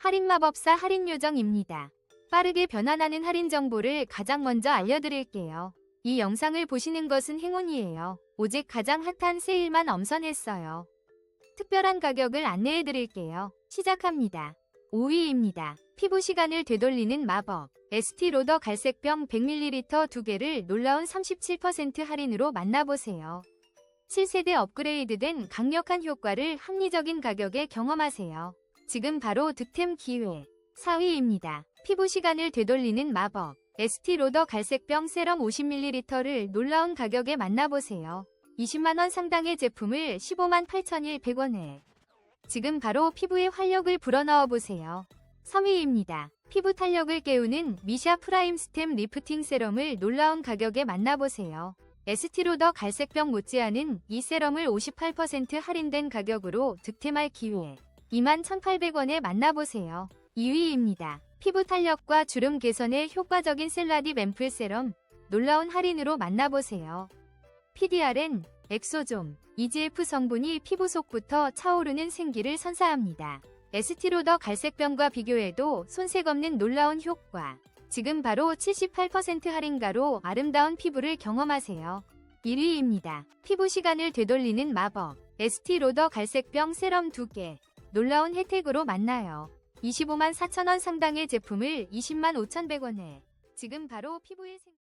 할인마법사 할인요정입니다. 빠르게 변환하는 할인 정보를 가장 먼저 알려드릴게요. 이 영상을 보시는 것은 행운이에요. 오직 가장 핫한 세일만 엄선했어요. 특별한 가격을 안내해드릴게요. 시작합니다. 5위입니다. 피부 시간을 되돌리는 마법. 에스티로더 갈색병 100ml 2개를 놀라운 37% 할인으로 만나보세요. 7세대 업그레이드된 강력한 효과를 합리적인 가격에 경험하세요. 지금 바로 득템 기회. 4위입니다. 피부 시간을 되돌리는 마법. 에스티로더 갈색병 세럼 50ml를 놀라운 가격에 만나보세요. 20만원 상당의 제품을 15만 8,100원에. 지금 바로 피부에 활력을 불어넣어 보세요. 3위입니다. 피부 탄력을 깨우는 미샤 프라임 스템 리프팅 세럼을 놀라운 가격에 만나보세요. 에스티로더 갈색병 못지않은 이 세럼을 58% 할인된 가격으로 득템할 기회. 21,800원에 만나보세요. 2위입니다. 피부 탄력과 주름 개선에 효과적인 셀라딥 앰플 세럼 놀라운 할인으로 만나보세요. PDRN, 엑소좀, EGF 성분이 피부 속부터 차오르는 생기를 선사합니다. 에스티로더 갈색병과 비교해도 손색 없는 놀라운 효과. 지금 바로 78% 할인가로 아름다운 피부를 경험하세요. 1위입니다. 피부 시간을 되돌리는 마법. 에스티로더 갈색병 세럼 2개. 놀라운 혜택으로 만나요. 25만 4천원 상당의 제품을 20만 5,100원에. 지금 바로 피부에 생...